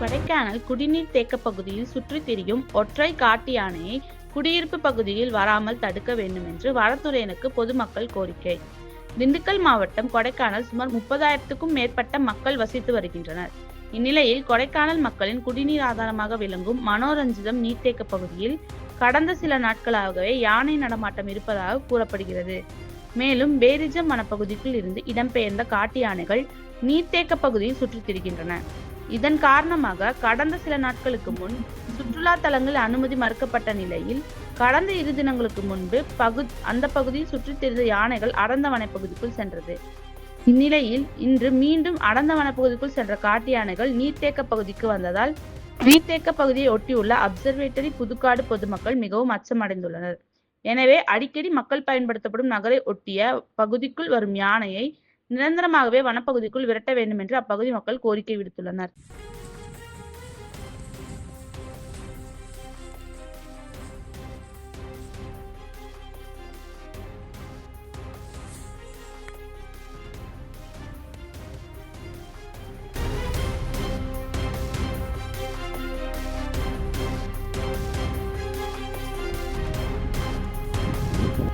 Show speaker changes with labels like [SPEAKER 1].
[SPEAKER 1] கொடைக்கானல் குடிநீர் தேக்க பகுதியில் சுற்றித் திரியும் ஒற்றை காட்டு யானையை குடியிருப்பு பகுதியில் வராமல் தடுக்க வேண்டும் என்று வனத்துறையினருக்கு பொதுமக்கள் கோரிக்கை. திண்டுக்கல் மாவட்டம் கொடைக்கானல் சுமார் முப்பதாயிரத்துக்கும் மேற்பட்ட மக்கள் வசித்து வருகின்றனர். இந்நிலையில் கொடைக்கானல் மக்களின் குடிநீர் ஆதாரமாக விளங்கும் மனோரஞ்சிதம் நீர்த்தேக்க பகுதியில் கடந்த சில நாட்களாகவே யானை நடமாட்டம் இருப்பதாக கூறப்படுகிறது. மேலும் பேரிஜம் வனப்பகுதிக்குள் இருந்து இடம்பெயர்ந்த காட்டு யானைகள் நீர்த்தேக்க பகுதியில் சுற்றித் திரிகின்றன. இதன் காரணமாக கடந்த சில நாட்களுக்கு முன் சுற்றுலா தலங்கள் அனுமதி மறுக்கப்பட்ட நிலையில் கடந்த இரு தினங்களுக்கு முன்பு பகு அந்த பகுதியில் சுற்றித் திரிந்த யானைகள் அடர்ந்த வனப்பகுதிக்குள் சென்றது. இந்நிலையில் இன்று மீண்டும் அடர்ந்த வனப்பகுதிக்குள் சென்ற காட்டு யானைகள் நீர்த்தேக்க பகுதிக்கு வந்ததால் நீர்த்தேக்க பகுதியை ஒட்டியுள்ள அப்சர்வேட்டரி புதுக்காடு பொதுமக்கள் மிகவும் அச்சமடைந்துள்ளனர். எனவே அடிக்கடி மக்கள் பயன்படுத்தப்படும் நகரை ஒட்டிய பகுதிக்குள் வரும் யானையை நிரந்தரமாகவே வனப்பகுதிக்குள் விரட்ட வேண்டும் என்று அப்பகுதி மக்கள் கோரிக்கை விடுத்துள்ளனர்.